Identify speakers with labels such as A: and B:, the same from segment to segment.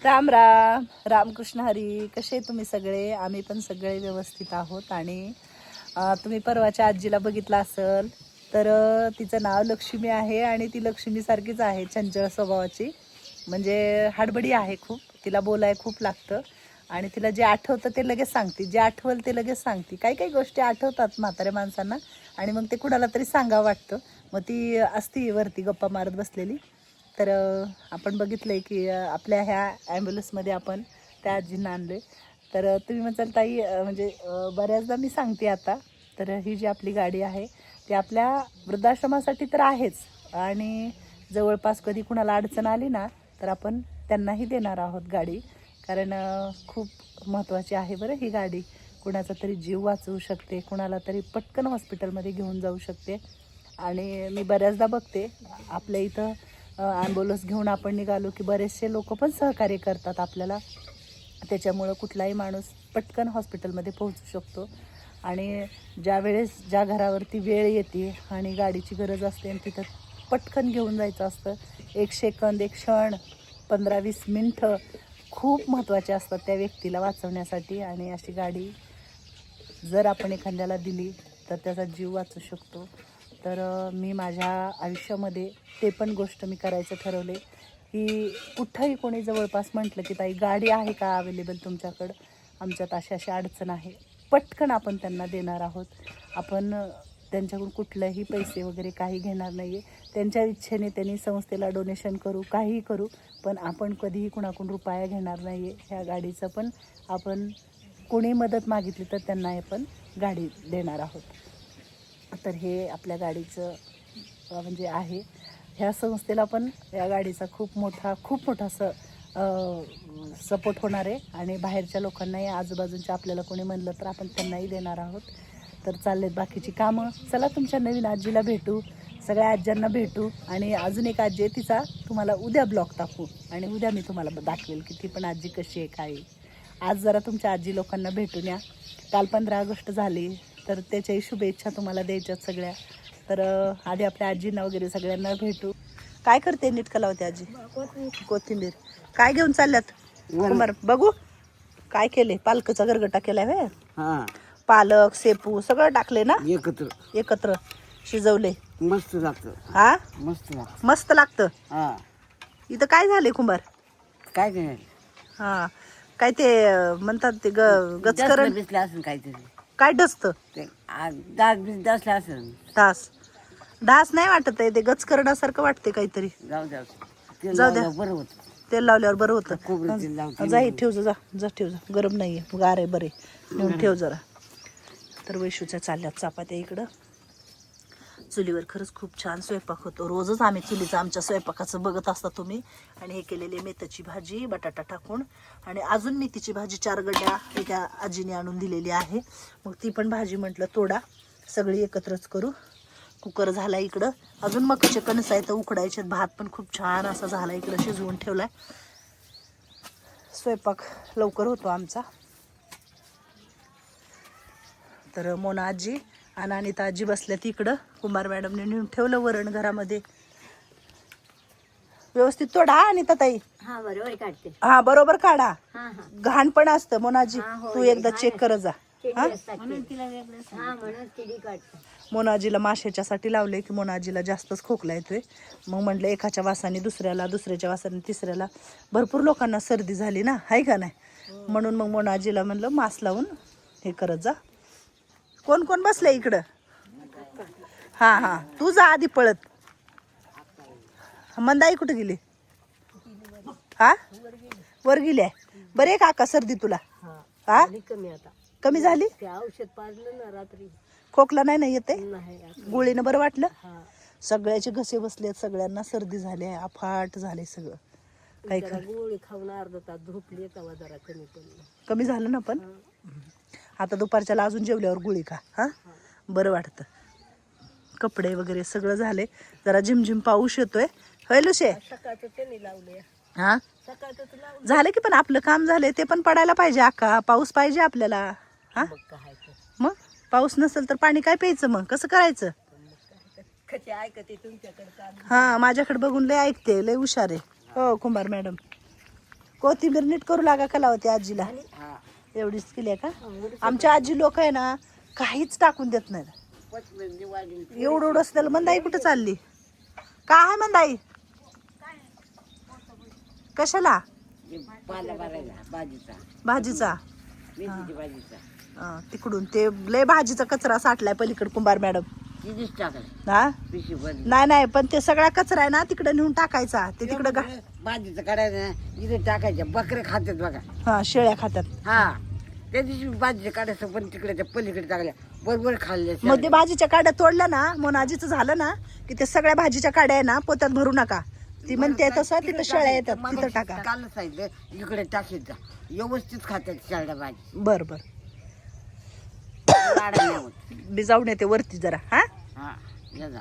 A: राम राम. रामकृष्ण हरी कसे तुम्ही सगळे? आम्ही पण सगळे व्यवस्थित आहोत आणि तुम्ही परवाच्या आजीला बघितलं असेल तर तिचं नाव लक्ष्मी आहे आणि ती लक्ष्मीसारखीच आहे चंचल स्वभावाची. म्हणजे हडबडी आहे खूप. तिला बोलाय खूप लागतं. आणि तिला जे आठवतं ते लगेच सांगते. जे आठवल ते लगेच सांगते. काही काही गोष्टी आठवतात म्हाताऱ्या माणसांना. आणि मग ते कुणाला तरी सांगावं वाटतं. मग ती असती वरती गप्पा मारत बसलेली. तर आपण बघितलं आहे की आपल्या ह्या ॲम्ब्युलन्समध्ये आपण त्या आजींना आणले तर तुम्ही म्हणताल ताई म्हणजे बऱ्याचदा मी सांगते आता तर ही जी आपली गाडी आहे ती आपल्या वृद्धाश्रमासाठी तर आहेच. आणि जवळपास कधी कुणाला अडचण आली ना तर आपण त्यांनाही देणार आहोत गाडी. कारण खूप महत्त्वाची आहे बरं ही गाडी. कुणाचा तरी जीव वाचवू शकते कुणाला तरी पटकन हॉस्पिटलमध्ये घेऊन जाऊ शकते. आणि मी बऱ्याचदा बघते आपल्या इथं ॲम्ब्युलन्स घेऊन आपण निघालो की बरेचसे लोक पण सहकार्य करतात आपल्याला. त्याच्यामुळं कुठलाही माणूस पटकन हॉस्पिटलमध्ये पोहोचू शकतो. आणि ज्या वेळेस ज्या घरावरती वेळ येते आणि गाडीची गरज असते आणि तिथं पटकन घेऊन जायचं असतं एक सेकंद एक क्षण पंधरा वीस मिनटं खूप महत्त्वाचे असतात त्या व्यक्तीला वाचवण्यासाठी. आणि अशी गाडी जर आपण एखाद्याला दिली तर त्याचा जीव वाचू शकतो. तर मी माझ्या आयुष्यामध्ये ते पण गोष्ट मी करायचं ठरवले की कुठंही कोणी जवळपास म्हटलं की ताई गाडी आहे का अवेलेबल तुमच्याकडं? आमच्यात अशी अशी अडचण आहे. पटकन आपण त्यांना देणार आहोत. आपण त्यांच्याकडून कुठलेही पैसे वगैरे काही घेणार नाही आहे त्यांच्या इच्छेने त्यांनी संस्थेला डोनेशन करू काहीही करू पण आपण कधीही कुणाकडून रुपया घेणार नाही आहे ह्या गाडीचं पण आपण कोणी मदत मागितली तर त्यांना आपण गाडी देणार आहोत. तर हे आपल्या गाडीचं म्हणजे आहे. ह्या संस्थेला पण या गाडीचा खूप मोठा खूप मोठा स सपोर्ट होणार आहे. आणि बाहेरच्या लोकांनाही आजूबाजूच्या आपल्याला कोणी म्हणलं तर आपण त्यांनाही देणार आहोत. तर चाललेत बाकीची कामं. चला तुमच्या नवीन आजीला भेटू सगळ्या आज्यांना भेटू. आणि अजून एक आजी आहे तिचा तुम्हाला उद्या ब्लॉग टाकू. आणि उद्या मी तुम्हाला दाखवेल की ती पण आजी कशी आहे काय आज जरा तुमच्या आजी लोकांना भेटून या. काल पंधरा ऑगस्ट झाली. तर त्याच्याही शुभेच्छा तुम्हाला द्यायच्यात सगळ्या. तर आधी आपल्या आजींना वगैरे सगळ्यांना भेटू. काय करते नीट कलावते आजी? कोथिंबीर. काय घेऊन चालल्यात? कुमार बघू. काय केले? पालकचा गरगटा केलाय व्हय?
B: हा.
A: पालक सेपू सगळं टाकले ना?
B: एकत्र.
A: एकत्र. शिजवले
B: मस्त लागतं.
A: हा?
B: मस्त लागतं.
A: मस्त लागतं?
B: हा.
A: इथं काय झाले कुंभार?
B: काय काय?
A: हा. काय ते म्हणतात ते गचकरण
B: काहीतरी.
A: काय डसत?
B: ते आ- दाग बीज दसला असेल.
A: डास डास नाही वाटत आहे ते गचकरणासारखं वाटते काहीतरी.
B: जाऊ द्या. ते
A: जाऊ द्या.
B: लावल्यावर बरं होतं.
A: तेल लावल्यावर बरं होतं.
B: खोबरं तेल लावते
A: जा हे ठेव जा जा जा ठेव जा. गरम नाहीये. गार आहे बरे. नेऊन ठेव जरा. तर वैशूच्या चालल्यात चपात्या इकडं. चुलीवर खरंच खूप छान स्वयंपाक होतो. रोजच आम्ही चुलीचं आमच्या स्वयंपाकाचं बघत असता तुम्ही. आणि हे केलेली मेथीची भाजी बटाटा टाकून. आणि अजून मेथीची भाजी चार गड्या एका आजीने आणून दिलेली आहे. मग ती पण भाजी म्हटलं तोडा. सगळी एकत्रच करू. कुकर झाला इकडं. अजून मकाचे कणस आहे तर उकडायचे भात पण खूप छान असा झाला इकडं शिजवून ठेवलाय. स्वयंपाक लवकर होतो आमचा. तर मोना आजी आणि अनिता आजी बसल्यात इकडं. कुमार मॅडमने नेऊन ठेवलं वरण घरामध्ये. व्यवस्थित तोडा हा अनिता ताई.
C: हा बरोबर काढते.
A: हा बरोबर काढा.
C: हा हा.
A: घाण पण असतं मोनाजी.
C: हा, हो,
A: तू
C: हे
A: एकदा चेक कर जा. हा?
C: म्हणून तिला वेगळं हा म्हणून तिडी काढते.
A: मोनाजीला माशाच्यासाठी लावले की मोनाजीला जास्तच खोकला येतोय. मग म्हटलं एकाच्या वासाने दुसऱ्याला दुसऱ्याच्या वासाने तिसऱ्याला. भरपूर लोकांना सर्दी झाली ना हाय का नाही? म्हणून मग मोनाजीला म्हणलं मास्क लावून हे करत जा. कोण कोण बसलंय इकडं? हा हा. तू जा आधी पळत. मंदाई कुठे गेली? हा? वर गेली आहे. बरे काका सर्दी तुला? हा
C: कमी आता.
A: कमी झाली?
C: औषध पाजलं ना रात्री.
A: खोकला नाही ना येते? गोळीनं बरं वाटलं? सगळ्याचे घसे बसले सगळ्यांना सर्दी झाली आहे अफाट झाले सगळं.
C: गोळी खाऊन अर्धा तास झोपली कमी
A: झालं ना पण? आता दुपारच्याला अजून जेवल्यावर गुळी खा हा? बरं वाटतं. कपडे वगैरे सगळं झाले. जरा झिमझिम पाऊस येतोय. होय लुशे? हा? झालं की पण आपलं काम झालंय ते पण पडायला पाहिजे अक्का पाऊस पाहिजे आपल्याला. हा?
C: मग
A: पाऊस नसेल तर पाणी काय प्यायचं मग? कसं करायचं? हा माझ्याकडे बघून लय ऐकते लय हुशार आहे. हो कुंभार मॅडम. कोथिंबीर नीट करू लागा कलावती आजीला.
B: हा.
A: एवढीच केली आहे का? आमच्या आजी लोक आहे ना काहीच टाकून देत नाहीत. एवढं एवढं असं त्याला मंदाई कुठं चालली? काय आहे मंदाई? कशाला?
B: भाजीचा.
A: तिकडून. ते लय भाजीचा कचरा साठलाय पलीकडे कुंभार मॅडम. हा? नाही नाही पण ते सगळा कचरा आहे ना तिकडे नेऊन टाकायचा. ते तिकडे
B: भाजीचं काढायचं टाकायचं. बकरे खातात बघा.
A: हा शेळ्या खात्यात
B: हा. त्या दिवशी काढायचं पण तिकडे त्या पलीकडे टाकल्या बरोबर खाल्ले
A: मग ते भाजीच्या काड्या तोडल्या ना मोनाजीचं झालं ना की ते सगळ्या भाजीच्या काड्या आहे ना पोत्यात भरू नका. ती म्हणते तसं तिथं शेळ्या येतात तिथं टाका.
B: कालच सांगितलं इकडे टाकायचं व्यवस्थित खातात शेळ्या भाजी.
A: बर बर. जाऊन येते वरती जरा हा?
B: हा या जा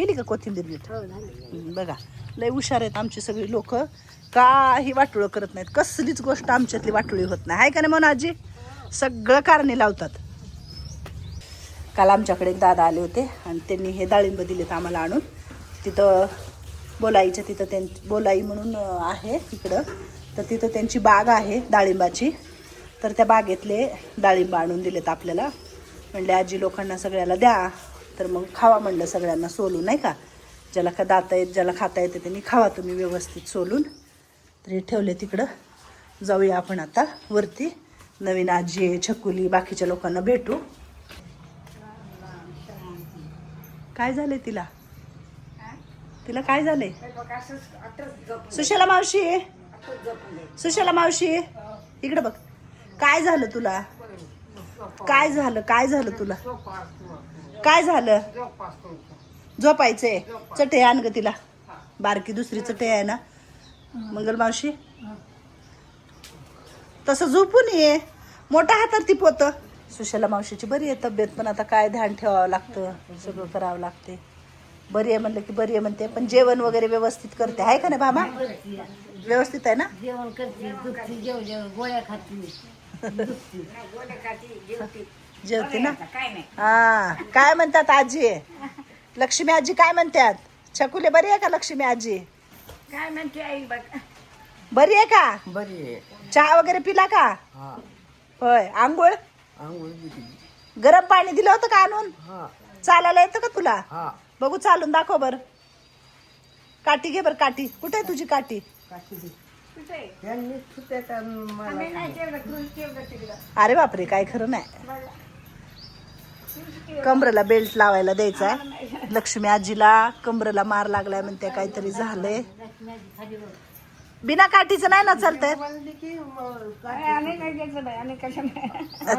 A: केली का कोथिंबीर नीट बघा लय हुशार आहेत आमची सगळी लोक. काही वाटोळं करत नाहीत. कसलीच गोष्ट आमच्यातली वाटोळी होत नाही. आहे का नाही मोनाजी? सगळं कारणे लावतात. काल आमच्याकडे एक दादा आले होते आणि त्यांनी हे डाळिंब दिलेत आम्हाला आणून. तिथं बोलाईच्या तिथं त्यां बोलाई म्हणून अं, आहे तिकडं तर तिथं त्यांची बाग आहे डाळिंबाची. तर त्या बागेतले डाळिंब आणून दिलेत आपल्याला. म्हणले आजी लोकांना सगळ्याला द्या. तर मग खावा म्हणलं सगळ्यांना सोलून नाही का? ज्याला का दाता येत ज्याला खाता येते त्यांनी खावा तुम्ही व्यवस्थित सोलून. तर हे ठेवले तिकडं. जाऊया आपण आता वरती. नवीन आजी आहे छकुली बाकीच्या लोकांना भेटू. काय झालंय तिला? तिला काय झालंय? सुशाला मावशी. सुशाला मावशी. इकडे बघ. काय झालं तुला? काय झालं? काय झालं तुला? काय झालं? झोपायचंय. चटे आण ग तिला. बारकी दुसरी चटे आहे ना. मंगल मावशी. तसं झोपून ये. मोठा हातात ती पोत. सुशला मावशीची बरी आहे तब्येत पण आता काय ध्यान ठेवावं लागतं? सगळं करावं लागते बरी आहे म्हणलं की बरी आहे म्हणते पण जेवण वगैरे व्यवस्थित करते. आहे का नाही बाबा? व्यवस्थित आहे ना?
B: जेवण करते गोळ्या खाते.
A: जेवते ना? हा काय म्हणतात आजी? लक्ष्मी आजी काय म्हणतात? छकुले बरी आहे का लक्ष्मी आजी?
B: काय म्हणते आई बघ.
A: बरी आहे का?
B: बरी आहे.
A: चहा वगैरे पिला का?
B: हा.
A: होय आंघोळ?
B: आंघोळ
A: गरम पाणी दिलं होतं का आणून?
B: हा.
A: चालायला येतं का तुला?
B: हा.
A: बघू चालून दाखव बर. काठी घे बर काठी. कुठे आहे तुझी काठी? अरे बापरे काय खरं नाही. कमरेला बेल्ट लावायला द्यायचा आहे. लक्ष्मी आजीला कमरेला मार लागलाय म्हणते काहीतरी झालंय. बिना काठीचं नाही ना चालतंय?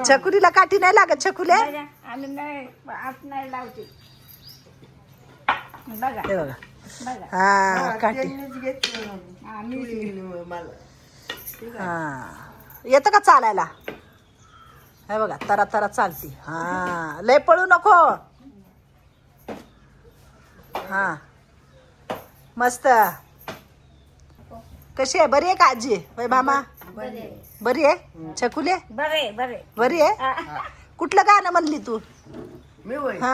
A: छकुलीला काठी नाही लागत हे बघा. हा काठी. हा. येतं का चालायला? हे बघा तरा तरा चालती. हा लय पळू नको. हा. मस्त. कशी आहे? बरी आहे का आजी? होय मामा? बरी आहे? छकुले?
C: बरे बरे
A: बरी आहे कुठलं गाणं म्हणली तू?
B: मी वय
A: हा.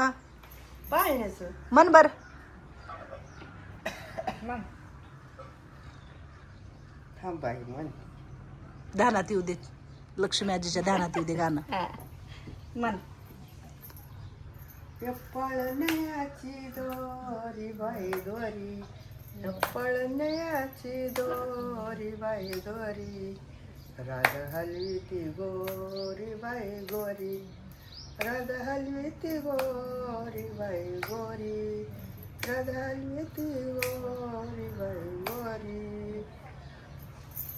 A: मन बर.
B: थांब बाई
A: ध्यानात येऊ दे. लक्ष्मी आजीच्या ध्यानात येऊ दे गाणं.
C: मन
B: पळण्याची दोरी बाई दोरी पळण्याची दोरी बाई दोरी राध हलवी ती गोरी बाई गोरी राध हलवी ती गोरी बाई गोरी राध हलवी ती गोरी बाई गोरी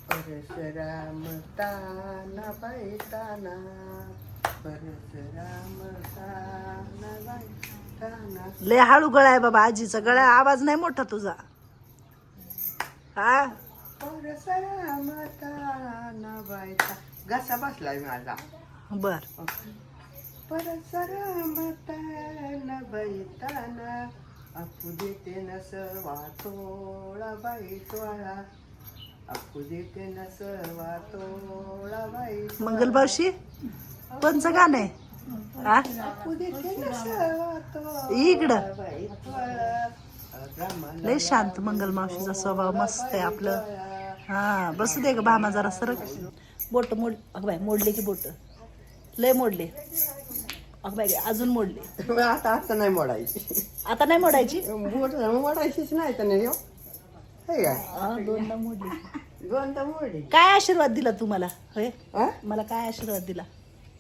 B: परशुराम ताना बाई ताना परशुराम ताना बाई ताना
A: लय हळू गळा आहे बाबा आजीचा गळा आवाज नाही मोठा तुझा. हा?
B: परशुराम ताना बाई ता- घसा बसलाय माझा.
A: बर.
B: परशुराम ताना बाई ताना अपू देते न सर्वा तोळा बाई टोळा अपू देते न सर्वा तोळा बाई
A: मंगल मावशी कोणचं गाणं आहे? हा इकडं. लय शांत मंगल मावशीचा स्वभाव मस्त आहे आपलं. हा बसू दे ग भामा जरा सरक. बोट मोड अगं बाय मोडले की बोट. लय मोडले. अगं बाय अजून मोडले.
B: आता आता नाही मोडायची.
A: आता नाही मोडायची?
B: बोट मोडायचीच नाही तर नाही काय?
A: दोनदा मोडली.
B: दोनदा मोडी
A: काय आशीर्वाद दिला तू मला? होय?
B: हा?
A: मला काय आशीर्वाद दिला?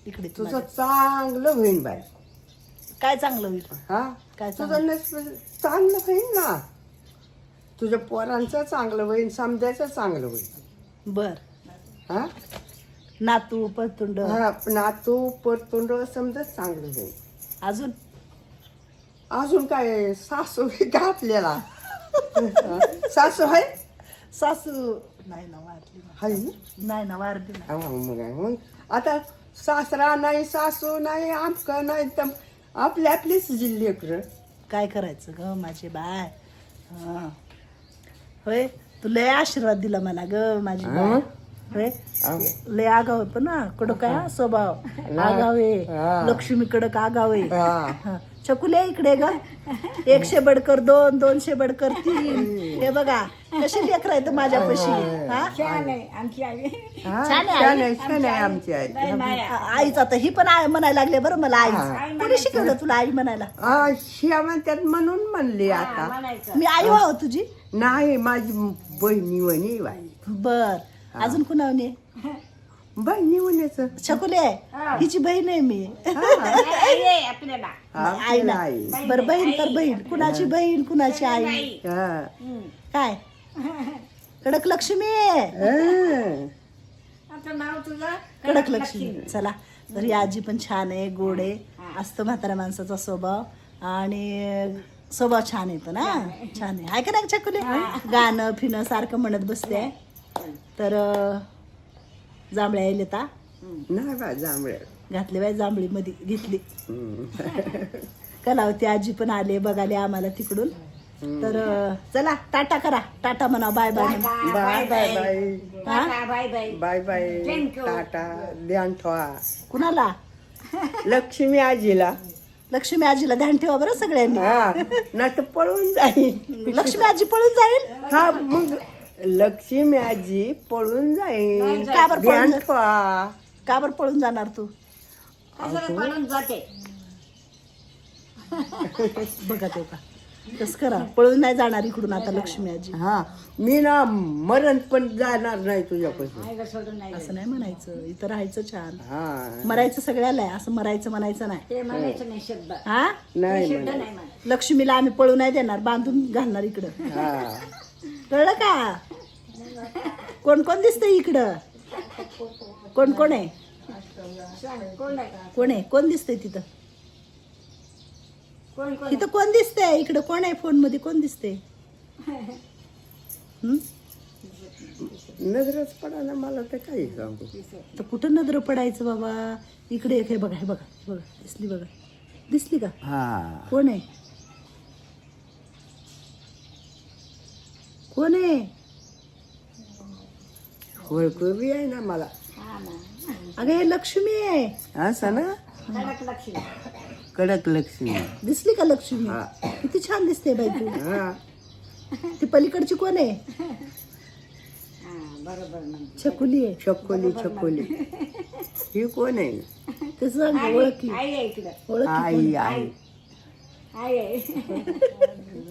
A: इकडे तू
B: तुझं
A: माझ्या.
B: चांगलं होईन बाय
A: काय चांगलं होईल?
B: हा?
A: काय
B: तुझं चांगलं? होईन ना. तुझ्या पोरांचं चांगलं होईन समजायचं चांगलं होईन.
A: बर.
B: हा?
A: नातू पतुंड
B: हा नातू परतोंड समजत चांगलं होईल
A: अजून?
B: अजून काय सासू आपल्याला? सासू आहे?
A: सासू नाही ना वारली. ना.
B: हाय
A: नाही ना वारली
B: मग काय, मग. आता सासरा नाही सासू नाही आमकं नाही तर आपली आपलीच जी लेकरं
A: काय करायचं ग माझे बाय? हा. होय? तू लय आशीर्वाद दिला मला ग माझी बाय. होय? लय आगाव आहे पण ना कडक आहे हा स्वभाव. आगाव आहे.
B: हा.
A: लक्ष्मी कडक आगाव आहे.
B: हा.
A: हा. छकुले इकडे ग. एकशे बडकर दोन दोनशे बडकर तीन. हे बघा कशी लेकर आहेत माझ्यापाशी हा?
C: छान आहे आमची आई.
B: हा,
A: छान आहे,
B: छान आहे छान आहे आमची आई.
C: लय माया
A: आ- आईच आता ही पण आई म्हणायला लागले बरं मला आई. कोणी शिकवलं तुला आई म्हणायला?
B: हा, शिया म्हणतात म्हणून म्हणली आता.
C: म्हणायचं.
A: मी आई व्हावं तुझी?
B: नाही माझी बहिणी वणी बाई.
A: बर. अजून कुणावने
B: बहिणी वणीच
A: छकुले. हिची बहीण आहे मी.
C: आहे आपल्याला.
A: आई. ना
B: आई
A: बर बहीण तर बहीण. कुणाची बहीण कुणाची आई?
B: हा.
A: काय? कडक लक्ष्मी आहे.
B: हा.
C: आता नाव तुझं
A: कडक लक्ष्मी. चला. तर ही आजी पण छान आहे गोड आहे. असतो म्हाताऱ्या माणसाचा स्वभाव. आणि स्वभाव छान येतो ना? छान आहे. आहे. का नाही छकुले गाणं फिणं सारखं म्हणत बसते तर जांभळ्या येईल आता.
B: नाही बा जांभळे
A: घातली बाय जांभळी मध्ये घेतली. कलावती आजी पण आले बघाले आम्हाला तिकडून. तर चला टाटा करा. टाटा म्हणा bye bye.
B: Bye bye bye.
C: Tata bye bye.
B: Bye. Tata ध्यान ठेवा.
A: कुणाला?
B: लक्ष्मी आजीला.
A: लक्ष्मी आजीला ध्यान ठेवा बरं सगळ्यांनी.
B: नाही तर पळून जाईल.
A: लक्ष्मी आजी पळून जाईल?
B: हा मग लक्ष्मी आजी पळून जाईल.
A: का बरं
B: ध्यान ठेवा.
A: का बरं पळून जाणार तू?
C: कसं पळून जाते.
A: बघा ते का तस करा. पळून नाही जाणार इकडून आता लक्ष्मी आजी.
B: हा मी ना मरण पण जाणार नाही तुझ्यापासून.
C: आईला सोडून नाही
A: असं नाही म्हणायचं. इथं राहायचं छान.
B: हा.
A: मरायचं सगळ्याला आहे. असं मरायचं म्हणायचं नाही.
C: ते म्हणायचं नाही शब्द.
A: हा?
B: नाही
C: शब्द
B: म्हणा
C: नाही म्हणा
A: लक्ष्मीला आम्ही पळू नाही देणार. बांधून घालणार इकडं.
B: हा.
A: कळलं का? कोण कोण दिसतंय इकडं? कोण कोण आहे?
C: कोण आहे?
A: कोण आहे कोण दिसतंय तिथं?
C: कोण कोण
A: इथं कोण दिसतंय? इकडं कोण आहे फोनमध्ये कोण दिसतंय? हं?
B: नजरच पडा ना मला तर काही सांगू.
A: तर कुठं नजर पडायचं बाबा? इकडे एक हे बघा हे बघा बघा दिसली बघा. दिसली का?
B: हा.
A: कोण आहे? कोण आहे?
B: ओळखू बी आहे ना मला.
C: हा ना.
A: अगं हे लक्ष्मी आहे.
B: असं ना?
C: कडक लक्ष्मी.
B: कडक लक्ष्मी
A: दिसली का लक्ष्मी?
B: हा.
A: किती छान दिसते बाई तू.
B: हा.
A: ती पलीकडची कोण आहे?
C: हा बरोबर म्हणजे
A: छकुली आहे.
B: छकोली छकोली. ही कोण आहे?
A: ते सांग ओळखली.
C: आई आहे इकडं.
A: ओळखली
B: आई आई.
C: आई आहे.